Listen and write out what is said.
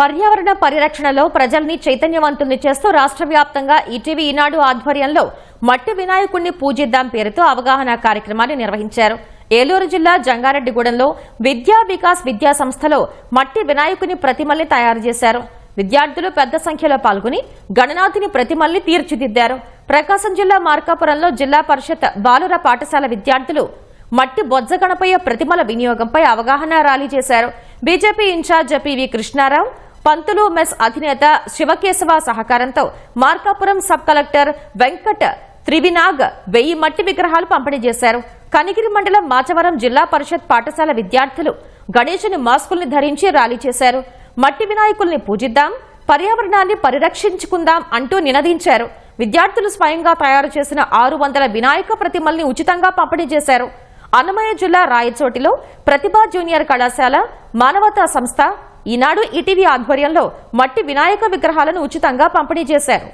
పర్యావరణ పరిరక్షణలో ప్రజల్ని చైతన్యవంతుల్ని చేస్తూ రాష్ట్ర వ్యాప్తంగా ఈటీవీ ఈనాడు ఆధ్వర్యంలో మట్టి వినాయకుణ్ణి పూజిద్దాం పేరుతో అవగాహన కార్యక్రమాన్ని నిర్వహించారు. ఏలూరు జిల్లా జంగారెడ్డిగూడెంలో విద్యా వికాస్ విద్యా సంస్థలో మట్టి వినాయకుని ప్రతిమల్ని తయారు చేశారు. విద్యార్థులు పెద్ద సంఖ్యలో పాల్గొని గణనాథుని ప్రతిమల్ని తీర్చిదిద్దారు. ప్రకాశం జిల్లా మార్కాపురంలో జిల్లా పరిషత్ బాలుర పాఠశాల విద్యార్థులు మట్టి బొజ్జ గణపయ్య ప్రతిమల వినియోగంపై అవగాహన ర్యాలీ చేశారు. BJP in charge PV Krishnarao Pantulu mess అధినేత శివకేశవ సహకారంతో మార్కాపురం సబ్ కలెక్టర్ వెంకట త్రివినాగ్ వెయ్యి మట్టి విగ్రహాలు పంపిణీ చేశారు. కనిగిరి మండలం మాచవరం జిల్లా పరిషత్ పాఠశాల విద్యార్థులు గణేశుని మాస్కుల్ని ధరించి ర్యాలీ చేశారు. మట్టి వినాయకుల్ని పూజిద్దాం పర్యావరణాన్ని పరిరక్షించుకుందాం అంటూ నినదించారు. విద్యార్థులు స్వయంగా తయారు చేసిన ఆరు వందల వినాయక ప్రతిమల్ని ఉచితంగా పంపిణీ చేశారు. అన్నమయ్య జిల్లా రాయచోటిలో ప్రతిభా జూనియర్ కళాశాల మానవతా సంస్థ ఈనాడు ఈటీవీ ఆధ్వర్యంలో మట్టి వినాయక విగ్రహాలను ఉచితంగా పంపిణీ చేశారు.